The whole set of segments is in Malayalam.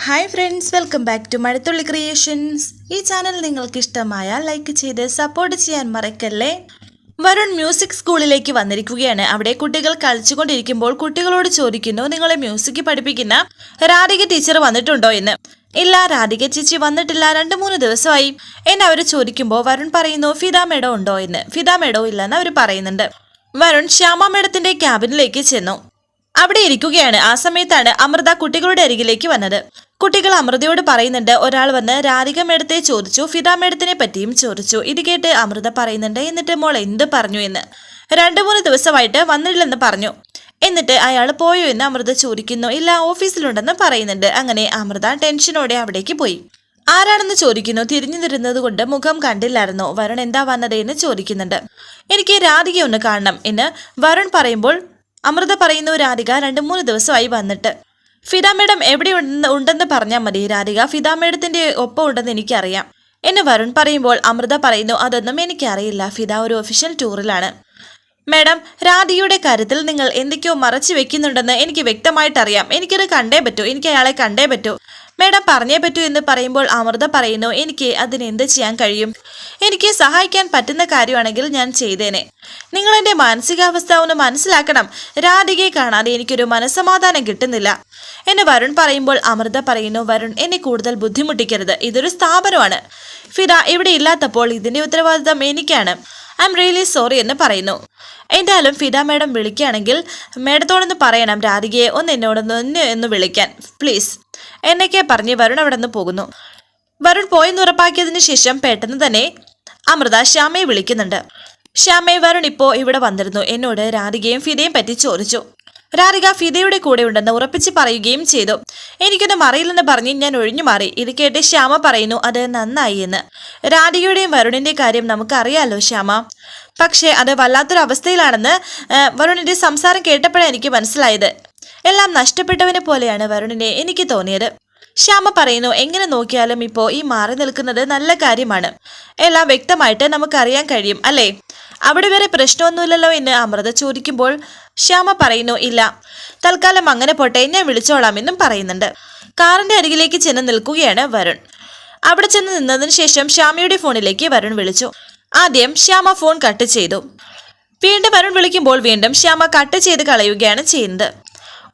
Hi friends welcome back to Mazhathulli creations ഈ ചാനൽ നിങ്ങൾക്ക് ഇഷ്ടമായ ലൈക്ക് ചെയ്ത് സപ്പോർട്ട് ചെയ്യാൻ മറക്കല്ലേ? വരുൺ മ്യൂസിക് സ്കൂളിലേക്ക് വന്നിരിക്കുകയാണ്. അവിടെ കുട്ടികൾ കളിച്ചുകൊണ്ടിരിക്കുമ്പോൾ കുട്ടികളോട് ചോദിക്കുന്നു നിങ്ങളെ മ്യൂസിക് പഠിപ്പിക്കുന്ന രാധിക ടീച്ചർ വന്നിട്ടുണ്ടോ എന്ന്? ഇല്ല രാധിക ചേച്ചി വന്നിട്ടില്ല. രണ്ട് മൂന്ന് ദിവസമായി. എന്നെ അവർ ചോദിക്കുമ്പോൾ വരുൺ പറയുന്നു ഫിദ മേഡം ഉണ്ടോ? എന്ന്. ഫിദ മേഡോ ഇല്ലെന്ന് അവർ പറയുന്നുണ്ട്. വരുൺ ശ്യാമ മേഡത്തിന്റെ ക്യാബിനിലേക്ക് ചെന്നു. അവിടെ ഇരിക്കുകയാണ്. ആ സമയത്താണ് അമൃത കുട്ടികളുടെ അരികിലേക്ക് വന്നത്. കുട്ടികൾ അമൃതയോട് പറയുന്നുണ്ട് ഒരാൾ വന്ന് രാധിക മേഡത്തെ ചോദിച്ചു ഫിദ മേഡത്തിനെ പറ്റിയും ചോദിച്ചു. ഇത് കേട്ട് അമൃത പറയുന്നുണ്ട് എന്നിട്ട് മോൾ എന്ത് പറഞ്ഞു എന്ന്? രണ്ടു മൂന്ന് ദിവസമായിട്ട് വന്നില്ലെന്ന് പറഞ്ഞു. എന്നിട്ട് അയാൾ പോയോ എന്ന് അമൃത ചോദിക്കുന്നു. ഇല്ല ഓഫീസിലുണ്ടെന്ന് പറയുന്നുണ്ട്. അങ്ങനെ അമൃത ടെൻഷനോടെ അവിടേക്ക് പോയി. ആരാണെന്ന് ചോദിക്കുന്നു? തിരിഞ്ഞു നിരുന്നത് കൊണ്ട് മുഖം കണ്ടില്ലായിരുന്നു. വരുൺ എന്താ വന്നത്? എന്ന് ചോദിക്കുന്നുണ്ട്. എനിക്ക് രാധിക ഒന്ന് കാണണം എന്ന് വരുൺ പറയുമ്പോൾ അമൃത പറയുന്നു രാധിക രണ്ട് മൂന്ന് ദിവസമായി വന്നിട്ട്. ഫിദ മേഡം എവിടെ ഉണ്ടെന്ന് പറഞ്ഞാൽ മതി രാധിക. ഫിദ മേഡത്തിന്റെ ഒപ്പം ഉണ്ടെന്ന് എനിക്കറിയാം. എന്ന് വരുൺ പറയുമ്പോൾ അമൃത പറയുന്നു അതൊന്നും എനിക്കറിയില്ല. ഫിദ ഒരു ഒഫീഷ്യൽ ടൂറിലാണ് മേഡം രാധിയുടെ കാര്യത്തിൽ നിങ്ങൾ എന്തൊക്കെയോ മറച്ചു വെക്കുന്നുണ്ടെന്ന് എനിക്ക് വ്യക്തമായിട്ടറിയാം. എനിക്കത് കണ്ടേ പറ്റൂ. എനിക്ക് അയാളെ കണ്ടേ പറ്റൂ. മേഡം പറഞ്ഞേ പറ്റൂ എന്ന് പറയുമ്പോൾ അമൃത പറയുന്നു എനിക്ക് അതിന് എന്ത് ചെയ്യാൻ കഴിയും? എനിക്ക് സഹായിക്കാൻ പറ്റുന്ന കാര്യമാണെങ്കിൽ ഞാൻ ചെയ്തേനെ. നിങ്ങൾ എന്റെ മാനസികാവസ്ഥ ഒന്ന് മനസ്സിലാക്കണം. രാധികയെ കാണാതെ എനിക്കൊരു മനസ്സമാധാനം കിട്ടുന്നില്ല. എന്നെ വരുൺ പറയുമ്പോൾ അമൃത പറയുന്നു വരുൺ എന്നെ കൂടുതൽ ബുദ്ധിമുട്ടിക്കരുത്. ഇതൊരു സ്ഥാപനമാണ്. ഫിദ ഇവിടെ ഇല്ലാത്തപ്പോൾ ഇതിന്റെ ഉത്തരവാദിത്തം എനിക്കാണ്. ഐ എം റിയലി സോറി എന്ന് പറയുന്നു. എന്തായാലും ഫിദ മാഡം വിളിക്കുകയാണെങ്കിൽ മേഡത്തോടൊന്ന് പറയണം രാധികയെ ഒന്ന് എന്നോടൊന്ന് ഒന്ന് എന്ന് വിളിക്കാൻ. പ്ലീസ് എന്നൊക്കെ പറഞ്ഞ് വരുൺ അവിടെ നിന്ന് പോകുന്നു. വരുൺ പോയെന്ന് ഉറപ്പാക്കിയതിന് ശേഷം പെട്ടെന്ന് തന്നെ അമൃത ശ്യാമയെ വിളിക്കുന്നുണ്ട്. ശ്യാമയെ വരുൺ ഇപ്പോൾ ഇവിടെ വന്നിരുന്നു. എന്നോട് രാധികയും ഫിദയും പറ്റി ചോദിച്ചു. രാധിക ഫിദയുടെ കൂടെ ഉണ്ടെന്ന് ഉറപ്പിച്ച് പറയുകയും ചെയ്തു. എനിക്കൊന്നും അറിയില്ലെന്ന് പറഞ്ഞ് ഞാൻ ഒഴിഞ്ഞു മാറി. ഇത് കേട്ട് ശ്യാമ പറയുന്നു അത് നന്നായി എന്ന്. രാധികയുടെയും വരുണിന്റെ കാര്യം നമുക്കറിയാലോ ശ്യാമ. പക്ഷേ അത് വല്ലാത്തൊരു അവസ്ഥയിലാണെന്ന് ആ, വരുണിന്റെ സംസാരം കേട്ടപ്പോഴാണ് എനിക്ക് മനസ്സിലായത്. എല്ലാം നഷ്ടപ്പെട്ടവനെ പോലെയാണ് വരുണിനെ എനിക്ക് തോന്നിയത്. ശ്യാമ പറയുന്നു എങ്ങനെ നോക്കിയാലും ഇപ്പോൾ ഈ മാറി നിൽക്കുന്നത് നല്ല കാര്യമാണ്. എല്ലാം വ്യക്തമായിട്ട് നമുക്കറിയാൻ കഴിയും അല്ലേ? അവിടെ വരെ പ്രശ്നമൊന്നുമില്ലല്ലോ എന്ന് അമൃത ചോദിക്കുമ്പോൾ ശ്യാമ പറയുന്നു ഇല്ല. തൽക്കാലം അങ്ങനെ പോട്ടെ. ഞാൻ വിളിച്ചോളാം എന്നും പറയുന്നുണ്ട്. കാറിന്റെ അരികിലേക്ക് ചെന്ന് നിൽക്കുകയാണ് വരുൺ. അവിടെ ചെന്ന് നിന്നതിന് ശേഷം ശ്യാമയുടെ ഫോണിലേക്ക് വരുൺ വിളിച്ചു. ആദ്യം ശ്യാമ ഫോൺ കട്ട് ചെയ്തു. വീണ്ടും വരുൺ വിളിക്കുമ്പോൾ വീണ്ടും ശ്യാമ കട്ട് ചെയ്ത് കളയുകയാണ് ചെയ്യുന്നത്.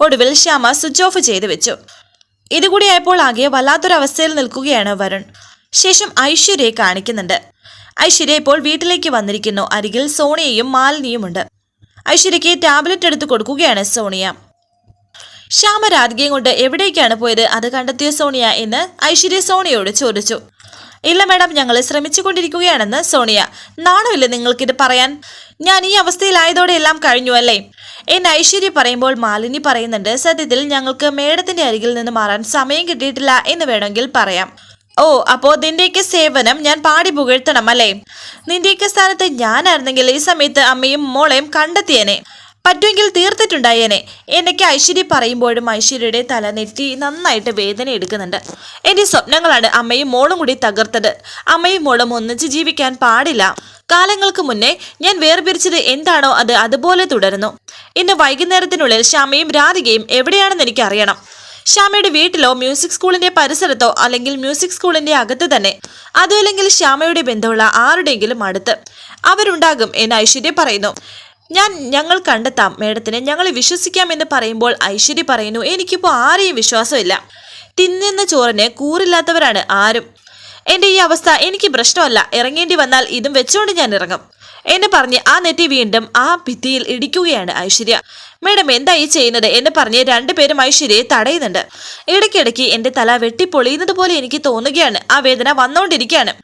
ഒടുവിൽ ശ്യാമ സ്വിച്ച് ഓഫ് ചെയ്ത് വെച്ചു. ഇതുകൂടിയായപ്പോൾ ആകെ വല്ലാത്തൊരവസ്ഥയിൽ നിൽക്കുകയാണ് വരുൺ. ശേഷം ഐശ്വര്യയെ കാണിക്കുന്നുണ്ട്. ഐശ്വര്യ ഇപ്പോൾ വീട്ടിലേക്ക് വന്നിരിക്കുന്നു. അരികിൽ സോണിയയും മാലിനിയുമുണ്ട്. ഐശ്വര്യയ്ക്ക് ടാബ്ലറ്റ് എടുത്ത് കൊടുക്കുകയാണ് സോണിയ. ശ്യാമ രാധികയും കൊണ്ട് എവിടേക്കാണ് പോയത്? അത് കണ്ടെത്തിയ സോണിയ എന്ന് ഐശ്വര്യ സോണിയോട് ചോദിച്ചു. ഇല്ല മാഡം ഞങ്ങൾ ശ്രമിച്ചുകൊണ്ടിരിക്കുകയാണെന്ന് സോണിയ. നാണമില്ലേ നിങ്ങൾക്കിത് പറയാൻ? ഞാൻ ഈ അവസ്ഥയിലായതോടെ എല്ലാം കഴിഞ്ഞു അല്ലേ? എന്ന് ഐശ്വര്യ പറയുമ്പോൾ മാലിനി പറയുന്നുണ്ട് സത്യത്തിൽ ഞങ്ങൾക്ക് മേഡത്തിന്റെ അരികിൽ നിന്ന് മാറാൻ സമയം കിട്ടിയിട്ടില്ല എന്ന് വേണമെങ്കിൽ പറയാം. ഓ അപ്പോ നിന്റെയൊക്കെ സേവനം ഞാൻ പാടി പുകഴ്ത്തണം അല്ലേ? നിന്റെയൊക്കെ സ്ഥാനത്ത് ഞാനായിരുന്നെങ്കിൽ ഈ സമയത്ത് അമ്മയും മോളെയും കണ്ടെത്തിയേനെ. പറ്റുമെങ്കിൽ തീർത്തിട്ടുണ്ടായേനെ. എന്നൊക്കെ ഐശ്വര്യ പറയുമ്പോഴും ഐശ്വര്യയുടെ തല നെറ്റി നന്നായിട്ട് വേദന എടുക്കുന്നുണ്ട്. എന്റെ സ്വപ്നങ്ങളാണ് അമ്മയും മോളും കൂടി തകർത്തത്. അമ്മയും മോളും ഒന്നിച്ച് ജീവിക്കാൻ പാടില്ല. കാലങ്ങൾക്ക് മുന്നേ ഞാൻ വേർപിരിച്ചത് എന്താണോ അത് അതുപോലെ തുടരുന്നു. ഇന്ന് വൈകുന്നേരത്തിനുള്ളിൽ ശ്യാമയും രാധികയും എവിടെയാണെന്ന് എനിക്ക് അറിയണം ശ്യാമയുടെ വീട്ടിലോ മ്യൂസിക് സ്കൂളിന്റെ പരിസരത്തോ അല്ലെങ്കിൽ മ്യൂസിക് സ്കൂളിന്റെ അകത്ത് തന്നെ. അതുമല്ലെങ്കിൽ ശ്യാമയുടെ ബന്ധമുള്ള ആരുടെയെങ്കിലും അടുത്ത്. അവരുണ്ടാകും എന്ന് ഐശ്വര്യ പറയുന്നു. ഞാൻ ഞങ്ങൾ കണ്ടെത്താം മേഡത്തിന് ഞങ്ങൾ വിശ്വസിക്കാം എന്ന് പറയുമ്പോൾ ഐശ്വര്യ പറയുന്നു എനിക്കിപ്പോൾ ആരെയും വിശ്വാസമില്ല. തിന്നുന്ന ചോറിന് കൂറില്ലാത്തവരാണ് ആരും. എന്റെ ഈ അവസ്ഥ എനിക്ക് പ്രശ്നമല്ല. ഇറങ്ങേണ്ടി വന്നാൽ ഇതും വെച്ചുകൊണ്ട് ഞാൻ ഇറങ്ങും. എന്ന് പറഞ്ഞ് ആ നെറ്റി വീണ്ടും ആ ഭിത്തിയിൽ ഇടിക്കുകയാണ് ഐശ്വര്യ. മേഡം എന്താ ഈ ചെയ്യുന്നത്? എന്ന് പറഞ്ഞ് രണ്ടുപേരും ഐശ്വര്യയെ തടയുന്നുണ്ട്. ഇടയ്ക്കിടയ്ക്ക് എന്റെ തല വെട്ടിപ്പൊളിയുന്നത് പോലെ എനിക്ക് തോന്നുകയാണ്. ആ വേദന വന്നുകൊണ്ടിരിക്കുകയാണ്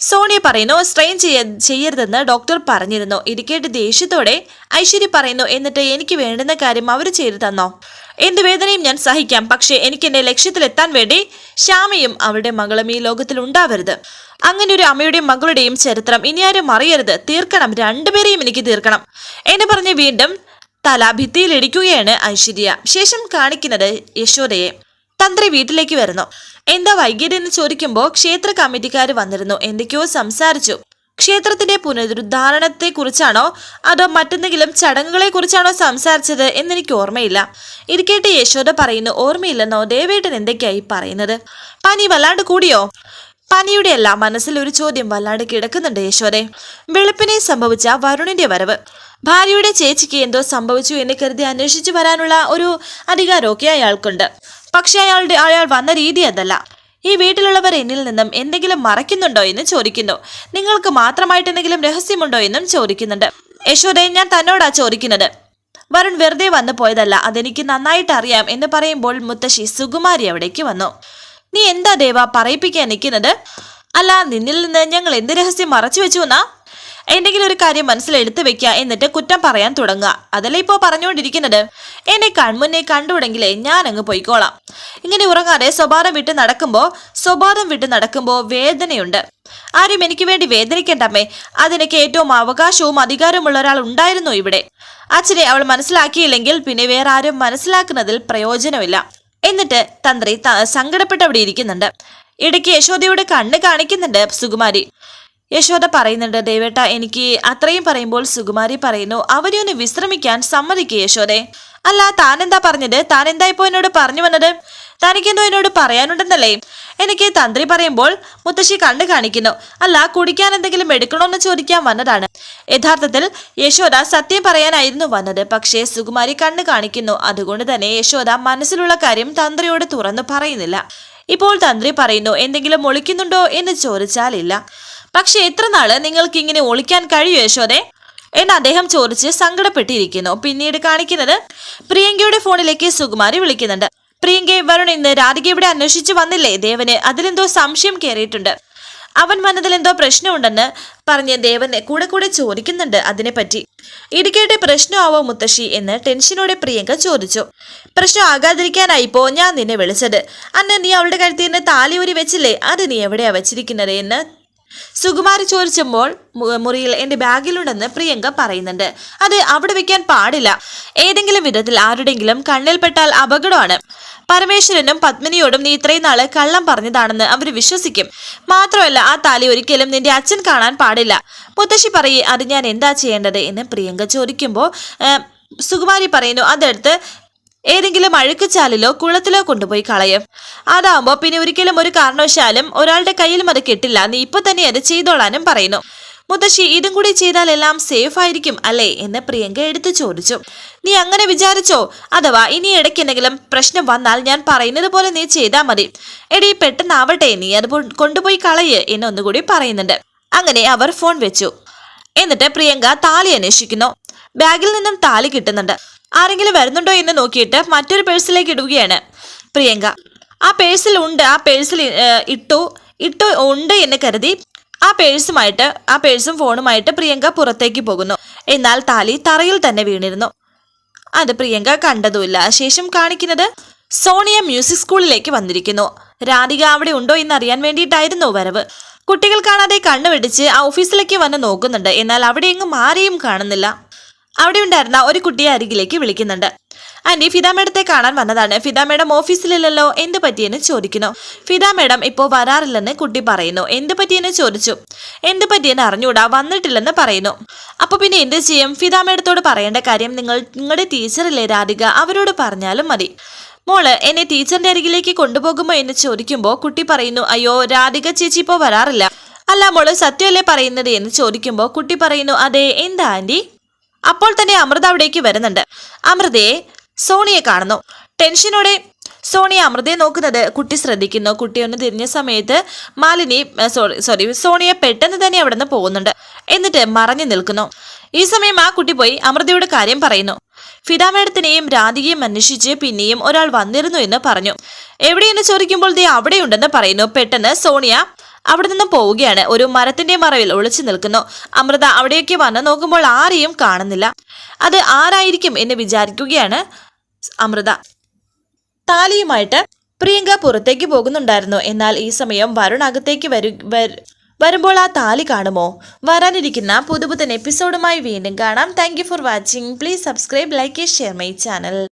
സോണിയ പറയുന്നു സ്ട്രെയിൻ ചെയ്യ ചെയ്യരുതെന്ന് ഡോക്ടർ പറഞ്ഞിരുന്നു. ഇരിക്കേണ്ട ദേഷ്യത്തോടെ ഐശ്വര്യ പറയുന്നു എന്നിട്ട് എനിക്ക് വേണ്ടുന്ന കാര്യം അവർ ചെയ്തു തന്നോ? എന്ത് വേദനയും ഞാൻ സഹിക്കാം. പക്ഷേ എനിക്ക് എന്റെ ലക്ഷ്യത്തിലെത്താൻ വേണ്ടി ശ്യാമയും അവളുടെ മകളും ഈ ലോകത്തിൽ ഉണ്ടാവരുത്. അങ്ങനെ ഒരു അമ്മയുടെയും മകളുടെയും ചരിത്രം ഇനി ആരും അറിയരുത്. തീർക്കണം. രണ്ടുപേരെയും എനിക്ക് തീർക്കണം. എന്ന് പറഞ്ഞ് വീണ്ടും തല ഭിത്തിയിലിടിക്കുകയാണ് ഐശ്വര്യ. ശേഷം കാണിക്കുന്നത് യശോദയെ. തന്ത്രി വീട്ടിലേക്ക് വരുന്നു. എന്താ വൈകിയതെന്ന് ചോദിക്കുമ്പോൾ ക്ഷേത്ര കമ്മിറ്റിക്കാർ വന്നിരുന്നു. എന്തൊക്കെയോ സംസാരിച്ചു. ക്ഷേത്രത്തിന്റെ പുനരുദ്ധാരണത്തെക്കുറിച്ചാണോ? അതോ മറ്റെന്തെങ്കിലും ചടങ്ങുകളെ കുറിച്ചാണോ സംസാരിച്ചത് എന്നെനിക്ക് ഓർമ്മയില്ല. ഇരിക്കേട്ട് യശോദ പറയുന്നു ഓർമ്മയില്ലെന്നോ? ദേവേട്ടൻ എന്തൊക്കെയായി പറയുന്നത്? പനി വല്ലാണ്ട് കൂടിയോ? പനിയുടെ അല്ല മനസ്സിൽ ഒരു ചോദ്യം വല്ലാണ്ട് കിടക്കുന്നുണ്ട് യശോദെ. വെളുപ്പിനെ സംഭവിച്ച വരുണിന്റെ വരവ്. ഭാര്യയുടെ ചേച്ചിക്ക് എന്തോ സംഭവിച്ചു എന്ന് കരുതി അന്വേഷിച്ചു വരാനുള്ള ഒരു അധികാരമൊക്കെ അയാൾക്കുണ്ട്. പക്ഷെ അയാളുടെ അയാൾ വന്ന രീതി അതല്ല. ഈ വീട്ടിലുള്ളവർ എന്നിൽ നിന്നും എന്തെങ്കിലും മറയ്ക്കുന്നുണ്ടോ എന്ന് ചോദിക്കുന്നു. നിങ്ങൾക്ക് മാത്രമായിട്ട് എന്തെങ്കിലും രഹസ്യമുണ്ടോ എന്നും ചോദിക്കുന്നുണ്ട്. യശോദയെ ഞാൻ തന്നോടാ ചോദിക്കുന്നത്. വരുൺ വെറുതെ വന്നു പോയതല്ല അതെനിക്ക് നന്നായിട്ട് അറിയാം എന്ന് പറയുമ്പോൾ മുത്തശ്ശി സുകുമാരി അവിടേക്ക് വന്നു. നീ എന്താ ദേവ പറയിപ്പിക്കാൻ നിൽക്കുന്നത്? അല്ല നിന്നിൽ നിന്ന് ഞങ്ങൾ എന്ത് രഹസ്യം മറച്ചു വെച്ചു എന്നാ? എന്തെങ്കിലും ഒരു കാര്യം മനസ്സിലെടുത്ത് വെക്കുക എന്നിട്ട് കുറ്റം പറയാൻ തുടങ്ങുക. അതല്ലേ ഇപ്പോൾ പറഞ്ഞുകൊണ്ടിരിക്കുന്നത്? എന്നെ കൺമുന്നേ കണ്ടുവിടെങ്കിലേ ഞാൻ അങ്ങ് പോയിക്കോളാം. ഇങ്ങനെ ഉറങ്ങാതെ സ്വഭാവം വിട്ട് നടക്കുമ്പോൾ സ്വഭാവം വിട്ട് നടക്കുമ്പോൾ വേദനയുണ്ട്. ആരും എനിക്ക് വേണ്ടി വേദനിക്കണ്ടമ്മേ അതിനൊക്കെ ഏറ്റവും അവകാശവും അധികാരമുള്ള ഒരാൾ ഉണ്ടായിരുന്നു ഇവിടെ? അച്ഛനെ അവൾ മനസ്സിലാക്കിയില്ലെങ്കിൽ പിന്നെ വേറെ ആരും മനസ്സിലാക്കുന്നതിൽ പ്രയോജനമില്ല. എന്നിട്ട് തന്ത്രി സങ്കടപ്പെട്ടവിടെ ഇരിക്കുന്നുണ്ട്. ഇടയ്ക്ക് യശോദയുടെ കണ്ണ് കാണിക്കുന്നുണ്ട് സുകുമാരി. യശോദ പറയുന്നുണ്ട് ദേവേട്ട എനിക്ക് അത്രയും പറയുമ്പോൾ സുകുമാരി പറയുന്നു അവരെ ഒന്ന് വിശ്രമിക്കാൻ സമ്മതിക്കുക യശോദെ. അല്ല താൻ എന്താ പറഞ്ഞത്? താൻ എന്താ ഇപ്പോ എന്നോട് പറഞ്ഞു വന്നത്? തനിക്കെന്തോ എന്നോട് പറയാനുണ്ടെന്നല്ലേ? എനിക്ക് തന്ത്രി പറയുമ്പോൾ മുത്തശ്ശി കണ്ണു കാണിക്കുന്നു. അല്ല കുടിക്കാൻ എന്തെങ്കിലും എടുക്കണോന്ന് ചോദിക്കാൻ വന്നതാണ്. യഥാർത്ഥത്തിൽ യശോദ സത്യം പറയാനായിരുന്നു വന്നത്. പക്ഷേ സുകുമാരി കണ്ണു കാണിക്കുന്നു. അതുകൊണ്ട് തന്നെ യശോദ മനസ്സിലുള്ള കാര്യം തന്ത്രിയോട് തുറന്നു പറയുന്നില്ല. ഇപ്പോൾ തന്ത്രി പറയുന്നു എന്തെങ്കിലും ഒളിക്കുന്നുണ്ടോ? എന്ന് ചോദിച്ചാലില്ല. പക്ഷെ എത്ര നാൾ നിങ്ങൾക്ക് ഇങ്ങനെ ഒളിക്കാൻ കഴിയും യശോദെ? എന്ന് അദ്ദേഹം ചോദിച്ച് സങ്കടപ്പെട്ടിരിക്കുന്നു. പിന്നീട് കാണിക്കുന്നത് പ്രിയങ്കയുടെ ഫോണിലേക്ക് സുകുമാരി വിളിക്കുന്നുണ്ട്. പ്രിയങ്ക വരുൺ ഇന്ന് രാധിക ഇവിടെ അന്വേഷിച്ചു വന്നില്ലേ? ദേവന് അതിലെന്തോ സംശയം കയറിയിട്ടുണ്ട്. അവൻ വന്നതിൽ എന്തോ പ്രശ്നമുണ്ടെന്ന് പറഞ്ഞ് ദേവന് കൂടെ കൂടെ ചോദിക്കുന്നുണ്ട് അതിനെപ്പറ്റി. ഇടുക്കേട്ടെ പ്രശ്നമാവോ മുത്തശ്ശി എന്ന് ടെൻഷനോടെ പ്രിയങ്ക ചോദിച്ചു. പ്രശ്നം ആകാതിരിക്കാനായിപ്പോ ഞാൻ നിന്നെ വിളിച്ചത്. അന്ന് നീ അവളുടെ കഴുത്തിൽ നിന്ന് താലി ഊരി വെച്ചില്ലേ? അത് നീ എവിടെയാ വെച്ചിരിക്കുന്നത് എന്ന് സുകുമാരി ചോദിച്ചപ്പോൾ മുറിയിൽ എന്റെ ബാഗിലുണ്ടെന്ന് പ്രിയങ്ക പറയുന്നുണ്ട്. അത് അവിടെ വെക്കാൻ പാടില്ല. ഏതെങ്കിലും വിധത്തിൽ ആരുടെങ്കിലും കണ്ണിൽപ്പെട്ടാൽ അപകടമാണ്. പരമേശ്വരനും പത്മിനിയോടും നീ ഇത്രയും നാൾ കള്ളം പറഞ്ഞതാണെന്ന് അവർ വിശ്വസിക്കും. മാത്രമല്ല ആ താലി ഒരിക്കലും നിന്റെ അച്ഛൻ കാണാൻ പാടില്ല. മുത്തശ്ശി പറയേ അത് ഞാൻ എന്താ ചെയ്യേണ്ടത്? എന്ന് പ്രിയങ്ക ചോദിക്കുമ്പോൾ സുകുമാരി പറയുന്നു അതെടുത്ത് ഏതെങ്കിലും അഴുക്കുചാലിലോ കുളത്തിലോ കൊണ്ടുപോയി കളയും. അതാവുമ്പോ പിന്നെ ഒരിക്കലും ഒരു കാരണവശാലും ഒരാളുടെ കയ്യിലും അത് കിട്ടില്ല. നീ ഇപ്പൊ തന്നെ അത് ചെയ്തോളാനും പറയുന്നു. മുത്തശ്ശി ഇതും കൂടി ചെയ്താൽ എല്ലാം സേഫ് ആയിരിക്കും അല്ലേ? എന്ന് പ്രിയങ്ക എടുത്തു ചോദിച്ചു. നീ അങ്ങനെ വിചാരിച്ചോ? അഥവാ ഇനി ഇടയ്ക്ക് എന്തെങ്കിലും പ്രശ്നം വന്നാൽ ഞാൻ പറയുന്നത് പോലെ നീ ചെയ്താൽ മതി. എടീ പെട്ടെന്നാവട്ടെ നീ അത് കൊണ്ടുപോയി കളയ് എന്ന് ഒന്നുകൂടി പറയുന്നുണ്ട്. അങ്ങനെ അവർ ഫോൺ വെച്ചു. എന്നിട്ട് പ്രിയങ്ക താലി അന്വേഷിക്കുന്നു. ബാഗിൽ നിന്നും താലി കിട്ടുന്നുണ്ട്. ആരെങ്കിലും വരുന്നുണ്ടോ എന്ന് നോക്കിയിട്ട് മറ്റൊരു പേഴ്സിലേക്ക് ഇടുകയാണ് പ്രിയങ്ക. ആ പേഴ്സിൽ ഉണ്ട് ആ പേഴ്സിൽ ഇട്ടു ഇട്ടു ഉണ്ട് എന്ന് കരുതി ആ പേഴ്സുമായിട്ട് ആ പേഴ്സും ഫോണുമായിട്ട് പ്രിയങ്ക പുറത്തേക്ക് പോകുന്നു. എന്നാൽ താലി തറയിൽ തന്നെ വീണിരുന്നു. അത് പ്രിയങ്ക കണ്ടതുമില്ല. ശേഷം കാണിക്കുന്നത് സോണിയ മ്യൂസിക് സ്കൂളിലേക്ക് വന്നിരിക്കുന്നു. രാധിക അവിടെ ഉണ്ടോ എന്ന് അറിയാൻ വേണ്ടിയിട്ടായിരുന്നു വരവ്. കുട്ടികൾ കാണാതെ കണ്ണുവെടിച്ച് ആ ഓഫീസിലേക്ക് വന്ന് നോക്കുന്നുണ്ട്. എന്നാൽ അവിടെ എങ്ങും ആരെയും കാണുന്നില്ല. അവിടെ ഉണ്ടായിരുന്ന ഒരു കുട്ടിയെ അരികിലേക്ക് വിളിക്കുന്നുണ്ട്. ആന്റി ഫിദ മേഡത്തെ കാണാൻ വന്നതാണ്. ഫിദ മേഡം ഓഫീസിലില്ലല്ലോ എന്ത് പറ്റിയെന്ന് ചോദിക്കുന്നു. ഫിദ മേഡം ഇപ്പോൾ വരാറില്ലെന്ന് കുട്ടി പറയുന്നു. എന്ത് പറ്റിയെന്ന് ചോദിച്ചു. എന്ത് പറ്റിയെന്ന് അറിഞ്ഞൂടാ വന്നിട്ടില്ലെന്ന് പറയുന്നു. അപ്പൊ പിന്നെ എന്ത് ചെയ്യും? ഫിദ മേഡത്തോട് പറയേണ്ട കാര്യം നിങ്ങൾ നിങ്ങളുടെ ടീച്ചറില്ലേ രാധിക? അവരോട് പറഞ്ഞാലും മതി. മോൾ എന്നെ ടീച്ചറിന്റെ അരികിലേക്ക് കൊണ്ടുപോകുമോ എന്ന് ചോദിക്കുമ്പോൾ കുട്ടി പറയുന്നു അയ്യോ രാധിക ചേച്ചി ഇപ്പോൾ വരാറില്ല. അല്ല മോൾ സത്യമല്ലേ പറയുന്നത് എന്ന് ചോദിക്കുമ്പോൾ കുട്ടി പറയുന്നു അതെ എന്താ ആന്റി? അപ്പോൾ തന്നെ അമൃത അവിടേക്ക് വരുന്നുണ്ട്. അമൃതയെ സോണിയെ കാണുന്നു. ടെൻഷനോടെ സോണിയ അമൃതയെ നോക്കുന്നത് കുട്ടി ശ്രദ്ധിക്കുന്നു. കുട്ടി ഒന്ന് തിരിഞ്ഞ സമയത്ത് മാലിനി സോറി സോറി സോണിയ പെട്ടെന്ന് തന്നെ അവിടെ നിന്ന് പോകുന്നുണ്ട്. എന്നിട്ട് മറഞ്ഞു നിൽക്കുന്നു. ഈ സമയം ആ കുട്ടി പോയി അമൃതയുടെ കാര്യം പറയുന്നു. ഫിദ മേഡത്തിനെയും രാധികയും അന്വേഷിച്ച് പിന്നെയും ഒരാൾ വന്നിരുന്നു എന്ന് പറഞ്ഞു. എവിടെയെന്ന് ചോദിക്കുമ്പോൾ ദേ അവിടെയുണ്ടെന്ന് പറയുന്നു. പെട്ടെന്ന് സോണിയ അവിടെ നിന്നും പോവുകയാണ്. ഒരു മരത്തിന്റെ മറവിൽ ഒളിച്ചു നിൽക്കുന്നു. അമൃത അവിടെയൊക്കെ വന്ന് നോക്കുമ്പോൾ ആരെയും കാണുന്നില്ല. അത് ആരായിരിക്കും എന്ന് വിചാരിക്കുകയാണ് അമൃത. താലിയുമായിട്ട് പ്രിയങ്ക പുറത്തേക്ക് പോകുന്നുണ്ടായിരുന്നു. എന്നാൽ ഈ സമയം വരുൺ അകത്തേക്ക് വരു വരു- വരുമ്പോൾ ആ താലി കാണുമോ? വരാനിരിക്കുന്ന പുതുപുത്തൻ എപ്പിസോഡുമായി വീണ്ടും കാണാം. Thank for watching please subscribe like share my channel